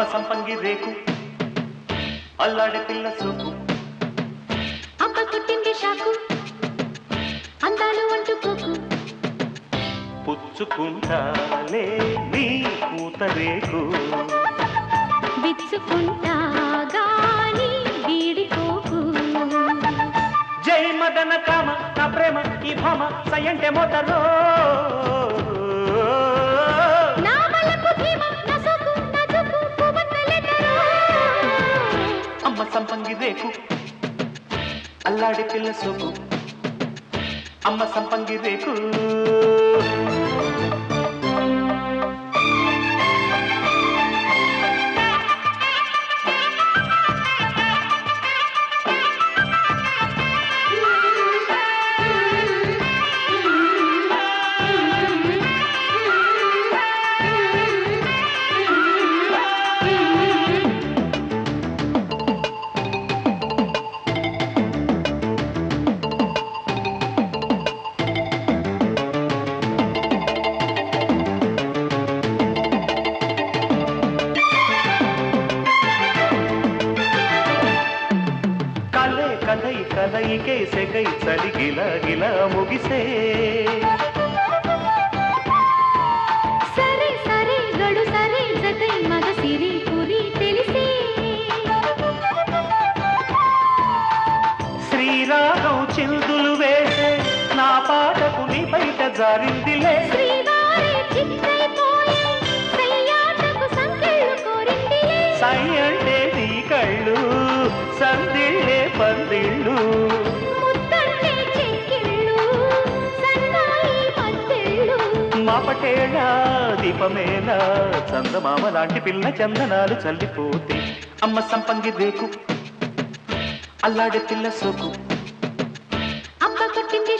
అమ్మ సంపంగి రేకు అల్లాడే పిల్ల సోకు. అమ్మ కొట్టింది షాకు అందాలు అంటుకోకు పుచ్చుకుంటాలే నీ పూత రేకు. విచ్చుకుంటా గాని జై మదన కామ నా ప్రేమ ఈ భామ సయంటే మోతరో అమ్మ సంపంగి రేకు అల్లాడి పిల్ల సోకు అమ్మ సంపంగి రేకు చలి గిల గిల ముగిసే. సరే గడు సరే జతై మగ సిరి పురి తెలిసే. శ్రీరాగం చిందులు వేసే నా పాటకు నీ బయట జారిందిలే సందిళ్ళే పందిళ్ళు. మాపటేళ దీపమేళ చందమామ లాంటి పిల్ల చందనాలు చల్లిపోతే అమ్మ సంపంగి రేకు అల్లాడే పిల్ల సోకు.